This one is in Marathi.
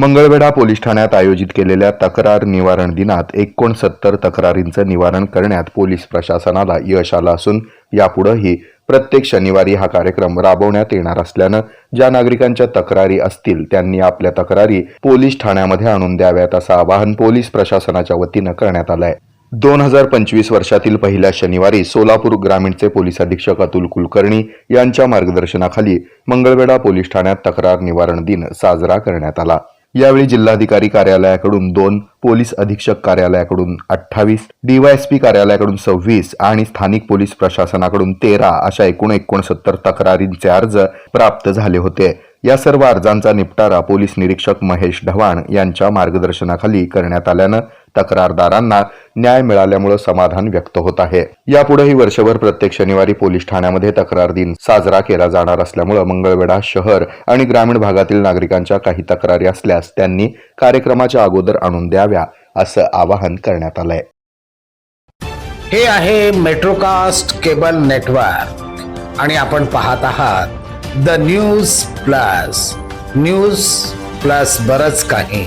मंगळवेढा पोलीस ठाण्यात आयोजित केलेल्या तक्रार निवारण दिनात एकोणसत्तर तक्रारींचं निवारण करण्यात पोलीस प्रशासनाला यश आलं असून यापुढेही प्रत्येक शनिवारी हा कार्यक्रम राबवण्यात येणार असल्यानं ज्या नागरिकांच्या तक्रारी असतील त्यांनी आपल्या तक्रारी पोलीस ठाण्यामध्ये आणून द्याव्यात असं आवाहन पोलीस प्रशासनाच्या वतीनं करण्यात आलं आहे दोन हजार पंचवीस वर्षातील पहिल्या शनिवारी सोलापूर ग्रामीणचे पोलीस अधीक्षक अतुल कुलकर्णी यांच्या मार्गदर्शनाखाली मंगळवेढा पोलीस ठाण्यात तक्रार निवारण दिन साजरा करण्यात आला. यावेळी जिल्हाधिकारी कार्यालयाकडून दोन पोलीस अधीक्षक कार्यालयाकडून अठ्ठावीस डीवायएसपी कार्यालयाकडून सव्वीस आणि स्थानिक पोलीस प्रशासनाकडून तेरा अशा एकूण एकोणसत्तर तक्रारींचे अर्ज प्राप्त झाले होते. या सर्व अर्जांचा निपटारा पोलीस निरीक्षक महेश ढवाण यांच्या मार्गदर्शनाखाली करण्यात आल्यानं तक्रारदारांना न्याय मिळाल्यामुळे समाधान व्यक्त होत आहे. यापुढेही वर्षभर प्रत्येक शनिवारी पोलीस ठाण्यामध्ये तक्रार दिन साजरा केला जाणार असल्यामुळे मंगळवेढा शहर आणि ग्रामीण भागातील नागरिकांच्या काही तक्रारी असल्यास त्यांनी कार्यक्रमाच्या अगोदर आणून द्याव्या असं आवाहन करण्यात आलंय. हे आहे मेट्रोकास्ट केबल नेटवर्क आणि आपण पाहत आहात the news plus. News plus बरच काही.